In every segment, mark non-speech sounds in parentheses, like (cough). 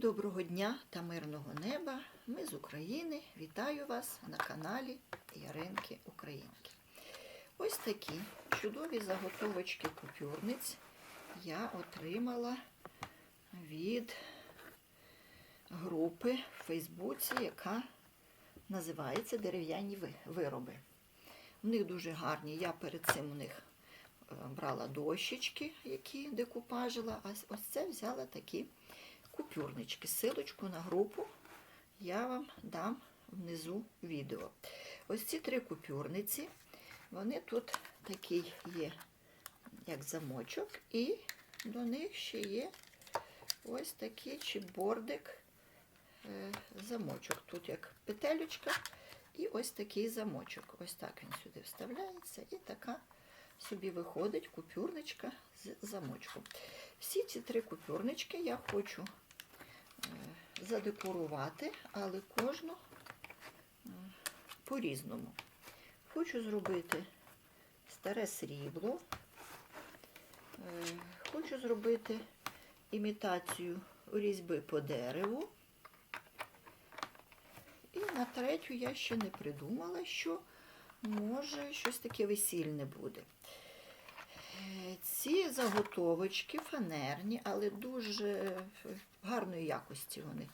доброго дня та мирного неба. Ми з України. Вітаю вас на каналі Яринки Українки. Ось такі чудові заготовочки купюрниць я отримала від групи в Фейсбуці, яка називається Дерев'яні вироби. В них дуже гарні. Я перед цим у них е, брала дощечки, які декупажила, а ось це взяла такі купюрнички. Силочку на групу я вам дам внизу відео. Ось ці три купюрниці, вони тут такий є, як замочок, і до них ще є ось такий чіпбордик, е, замочок. Тут як петелючка і ось такий замочок. Ось так він сюди вставляється, і така собі виходить купюрничка з замочком. Всі ці три купюрнички я хочу задекорувати, але кожну по-різному. Хочу зробити старе срібло, е, хочу зробити імітацію різьби по дереву. І на третю я ще не придумала, що може щось таке весільне буде. Ці заготовочки фанерні, але дуже гарної якості вони.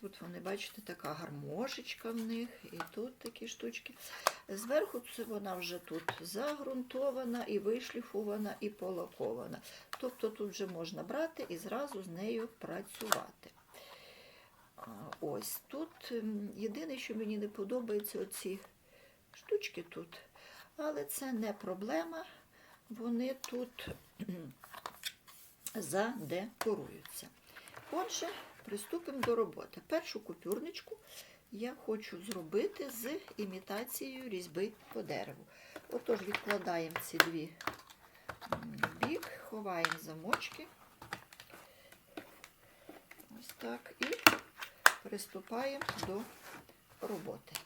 Тут вони, бачите, така гармошечка в них, і тут такі штучки. Зверху це вона вже тут загрунтована, і вишліфована, і полакована. Тобто тут вже можна брати і зразу з нею працювати. Ось тут єдине, що мені не подобається, оці штучки тут. Але це не проблема. Вони тут (clears throat) задекоруються. Отже, приступимо до роботи. Першу купюрничку я хочу зробити з імітацією різьби по дереву. Отож, відкладаємо ці дві бік, ховаємо замочки. Ось так. І приступаємо до роботи.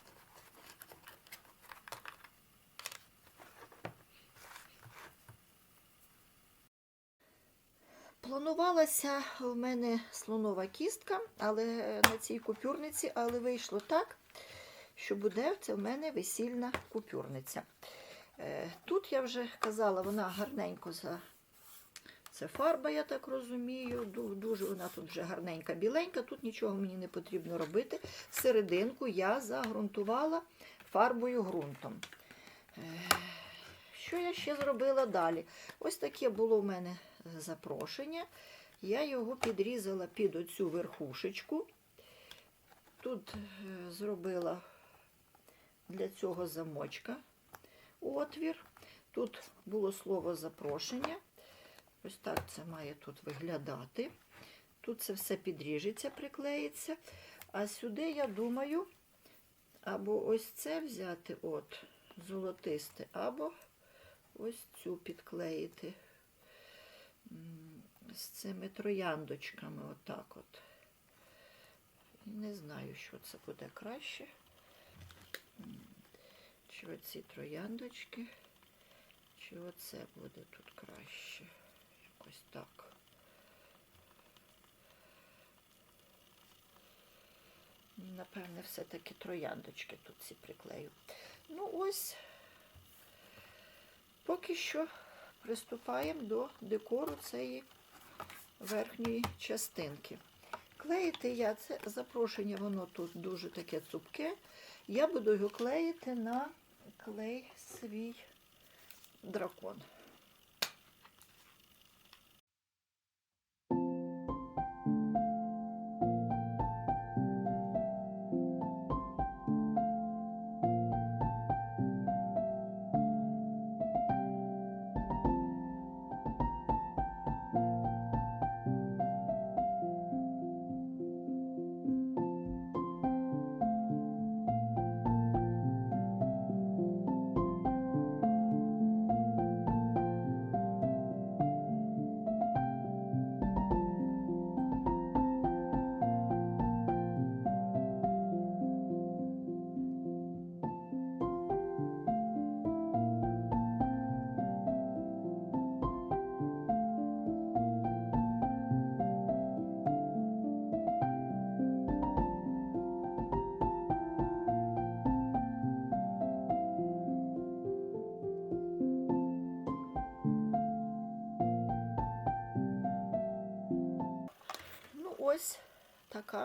Планувалася в мене слонова кістка, але е, на цій купюрниці, але вийшло так, що буде це в мене весільна купюрниця. Е, Тут я вже казала, вона гарненько за це фарба, я так розумію. Дуже вона тут вже гарненька, біленька. Тут нічого мені не потрібно робити. Серединку я загрунтувала фарбою ґрунтом. Е, Що я ще зробила далі? Ось таке було в мене запрошення. Я його підрізала під оцю верхушечку. Тут е, зробила для цього замочка отвір. Тут було слово запрошення. Ось так це має тут виглядати. Тут це все підріжеться, приклеїться. А сюди, я думаю, або ось це взяти, от, золотисте, або ось цю підклеїти з цими трояндочками, отак от. Не знаю, що це буде краще. Чи оці трояндочки, чи оце буде тут краще. Якось так. Напевне, все-таки трояндочки тут ці приклею. Ну ось, поки що приступаємо до декору цієї верхньої частинки. Клеїти я це запрошення, воно тут дуже таке цупке. Я буду його клеїти на клей свій дракон.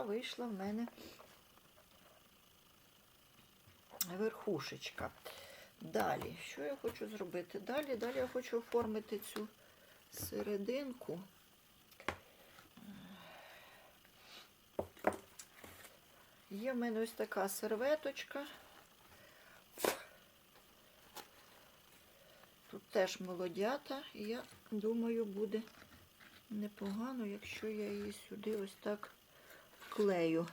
Вийшла в мене верхушечка. Далі, що я хочу зробити? Далі, далі я хочу оформити цю серединку. Є в мене ось така серветочка. Тут теж молодята, я думаю, буде непогано, якщо я її сюди ось так вклею.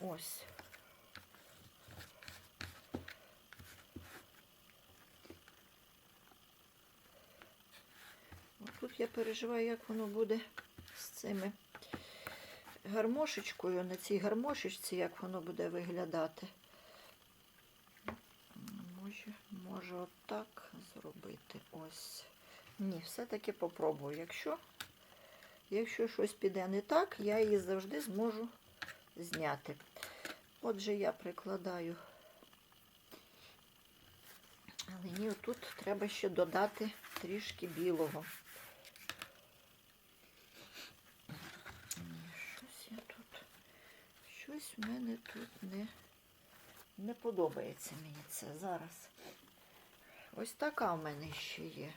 Ось. Тут я переживаю, як воно буде з цими гармошечкою, на цій гармошечці, як воно буде виглядати. Може, може отак зробити. Ось. Ні, все-таки попробую. Якщо, якщо щось піде не так, я її завжди зможу зняти. Отже, я прикладаю. Але ні, тут треба ще додати трішки білого. Щось я тут, щось в мене тут не, не подобається мені це зараз. Ось така в мене ще є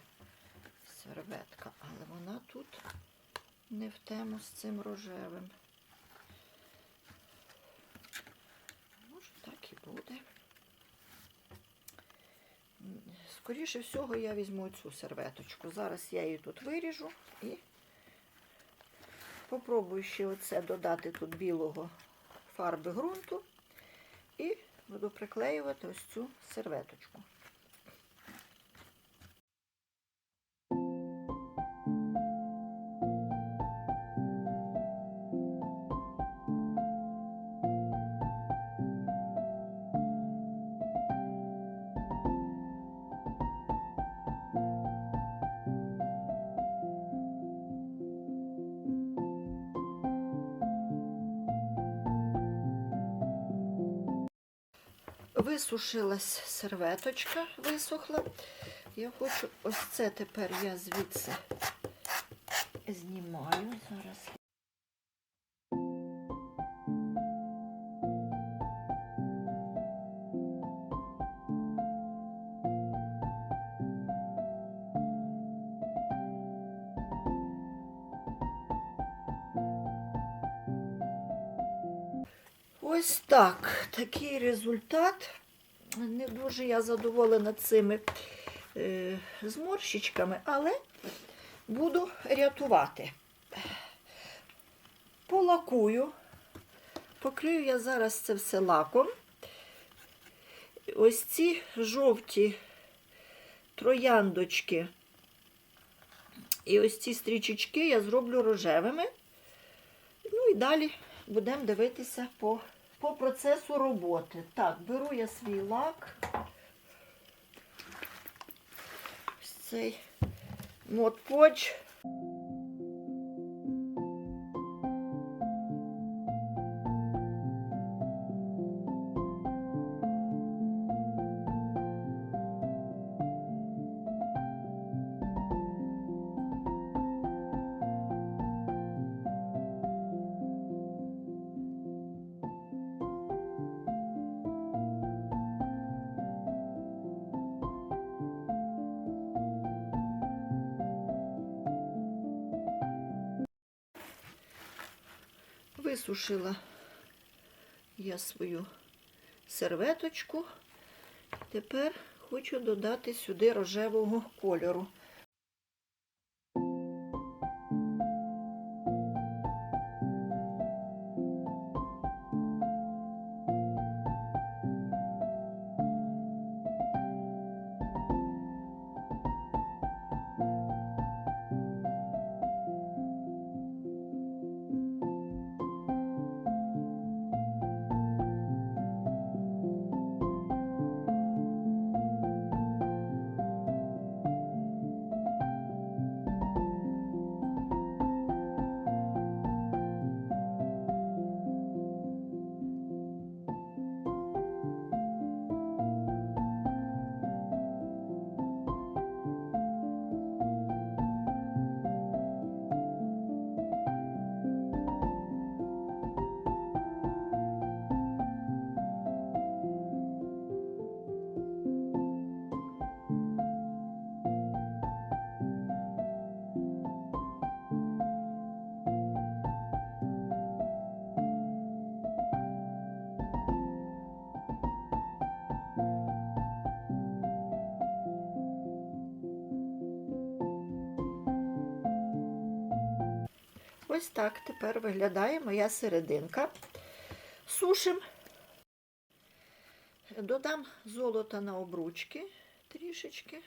серветка, але вона тут не в тему з цим рожевим. Може, так і буде. Скоріше всього, я візьму цю серветочку. Зараз я її тут виріжу і попробую ще оце додати тут білого фарби ґрунту і буду приклеювати ось цю серветочку. Висушилась серветочка, висохла. Я хочу ось це тепер я звідси знімаю зараз. Так. Такий результат. Не дуже я задоволена цими е, зморщичками, але буду рятувати. Полакую. Покрию я зараз це все лаком. Ось ці жовті трояндочки і ось ці стрічечки я зроблю рожевими. Ну і далі будемо дивитися по, по процесу роботи. Так, беру я свій лак. Ось цей модпоч. Висушила я свою серветочку. Тепер хочу додати сюди рожевого кольору. Ось так тепер виглядає моя серединка. Сушим. Додам золота на обручки трішечки.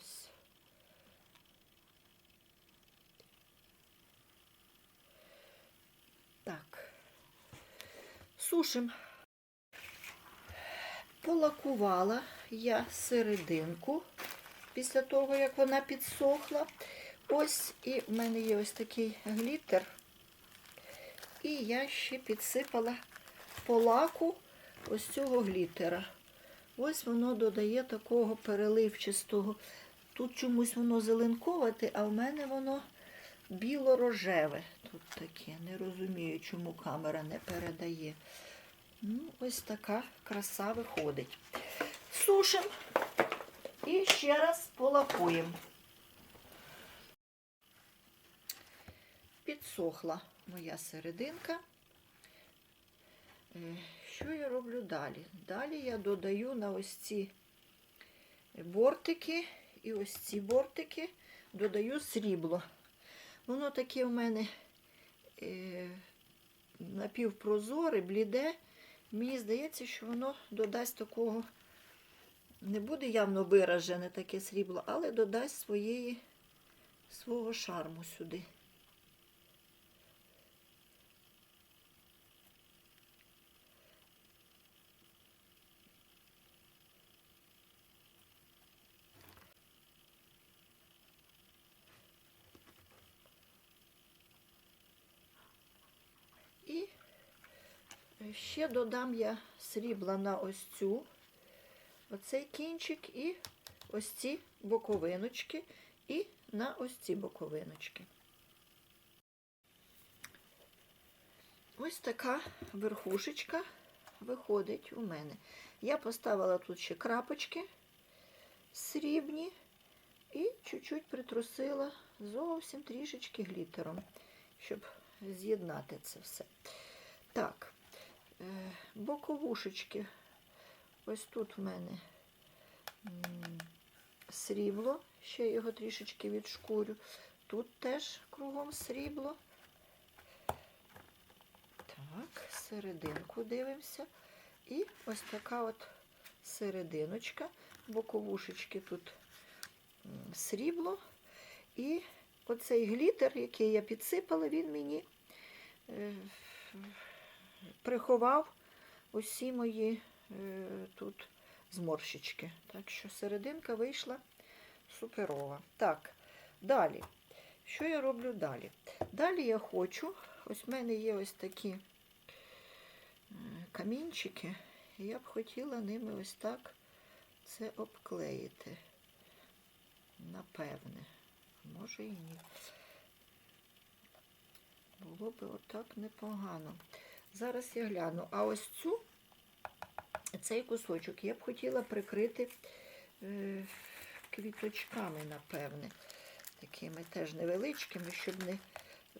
Ось. Так. Сушим. Полакувала я серединку після того, як вона підсохла. Ось і в мене є ось такий глітер. І я ще підсипала по лаку ось цього глітера. Ось воно додає такого переливчастого. Тут чомусь воно зеленковате, а в мене воно біло-рожеве. Тут таке. Не розумію, чому камера не передає. Ну, ось така краса виходить. Сушимо і ще раз полакуємо. Підсохла моя серединка. Е, Що я роблю далі? Далі я додаю на ось ці бортики і ось ці бортики додаю срібло. Воно таке в мене е, напівпрозоре, бліде. Мені здається, що воно додасть такого, не буде явно виражене таке срібло, але додасть своєї, свого шарму сюди. І ще додам я срібла на ось цю, оцей кінчик і ось ці боковиночки, і на ось ці боковиночки. Ось така верхушечка виходить у мене. Я поставила тут ще крапочки срібні і чуть-чуть притрусила зовсім трішечки глітером, щоб з'єднати це все. Так, боковушечки. Ось тут в мене срібло, ще його трішечки відшкурю. Тут теж кругом срібло. Так, серединку дивимося. І ось така от серединочка. Боковушечки тут срібло. І оцей глітер, який я підсипала, він мені е, приховав усі мої е, тут зморщички. Так що серединка вийшла суперова. Так, далі. Що я роблю далі? Далі я хочу, ось в мене є ось такі е, камінчики, і я б хотіла ними ось так це обклеїти. Напевне. Може і ні. Було би отак непогано. Зараз я гляну. А ось цю, цей кусочок я б хотіла прикрити е, квіточками, напевне. Такими теж невеличкими, щоб не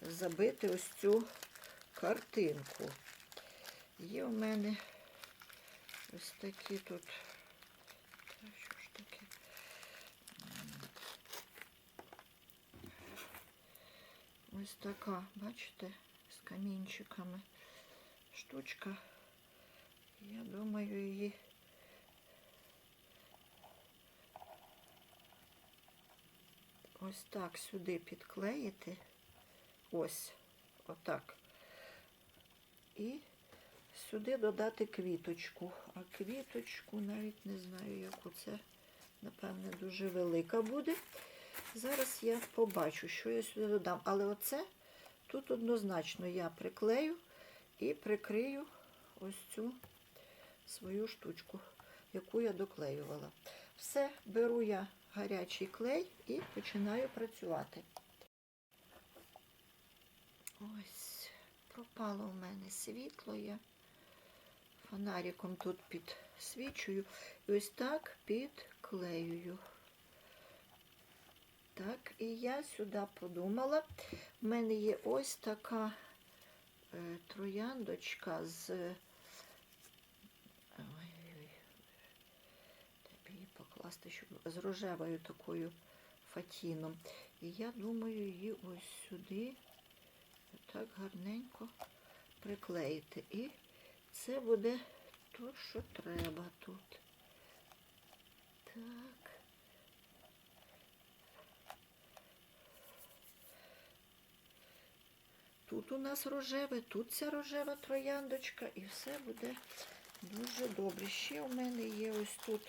забити ось цю картинку. Є у мене ось такі тут. Що? Ось така, бачите, з камінчиками штучка. Я думаю, її ось так сюди підклеїти. Ось, отак. І сюди додати квіточку. А квіточку навіть не знаю, яку це, напевне, дуже велика буде. Зараз я побачу, що я сюди додам. Але оце тут однозначно я приклею і прикрию ось цю свою штучку, яку я доклеювала. Все, беру я гарячий клей і починаю працювати. Ось, пропало в мене світло. Я фонариком тут підсвічую і ось так підклеюю. Так, і я сюди подумала. В мене є ось така трояндочка з. Ой-ой-ой. Треба її покласти, щоб з рожевою такою фатіном. І я думаю її ось сюди так гарненько приклеїти. І це буде то, що треба тут. Так. Тут у нас рожеве, тут ця рожева трояндочка, і все буде дуже добре. Ще у мене є ось тут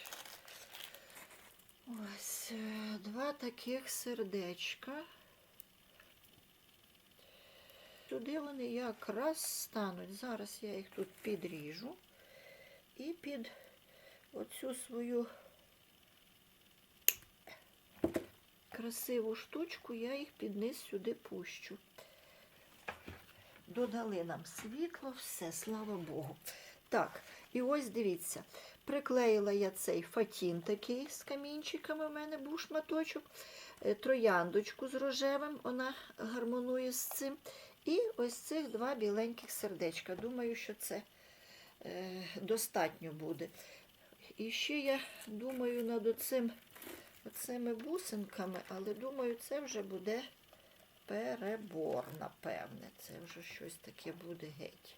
ось е, два таких сердечка. Туди вони якраз стануть. Зараз я їх тут підріжу і під оцю свою красиву штучку я їх під низ сюди пущу. Додали нам світло, все, слава Богу. Так, і ось дивіться, приклеїла я цей фатін такий з камінчиками, у мене був шматочок, е, трояндочку з рожевим, вона гармонує з цим. І ось цих два біленьких сердечка. Думаю, що це е, достатньо буде. І ще я думаю над оцим, оцими бусинками, але думаю, це вже буде перебор, напевне. Це вже щось таке буде геть.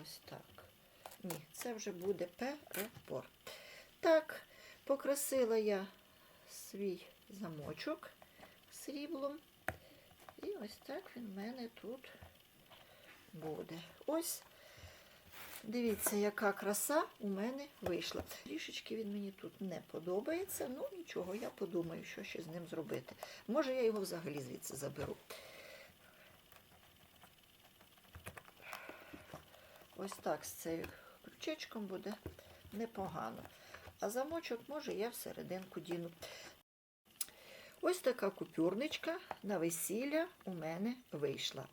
Ось так. Ні, це вже буде перебор. Так, покрасила я свій замочок сріблом. І ось так він в мене тут буде. Ось, дивіться, яка краса у мене вийшла. Трішечки він мені тут не подобається, ну нічого, я подумаю, що ще з ним зробити. Може, я його взагалі звідси заберу. Ось так з цим крючечком буде непогано. А замочок, може, я всерединку діну. Ось така купюрничка на весілля у мене вийшла.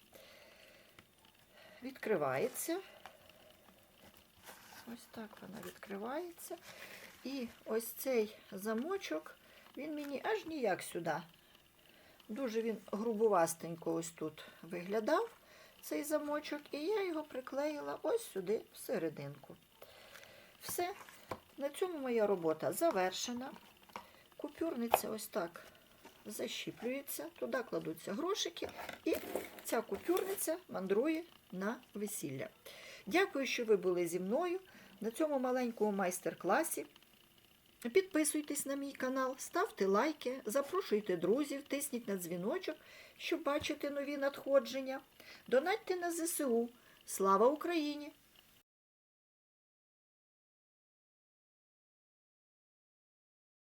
Відкривається. Ось так вона відкривається. І ось цей замочок, він мені аж ніяк сюди. Дуже він грубувастенько ось тут виглядав, цей замочок, і я його приклеїла ось сюди, всерединку. Все, на цьому моя робота завершена. Купюрниця ось так защіплюється, туди кладуться грошики, і ця купюрниця мандрує на весілля. Дякую, що ви були зі мною на цьому маленькому майстер-класі. Підписуйтесь на мій канал, ставте лайки, запрошуйте друзів, тисніть на дзвіночок, щоб бачити нові надходження. Донатьте на ЗСУ. Слава Україні!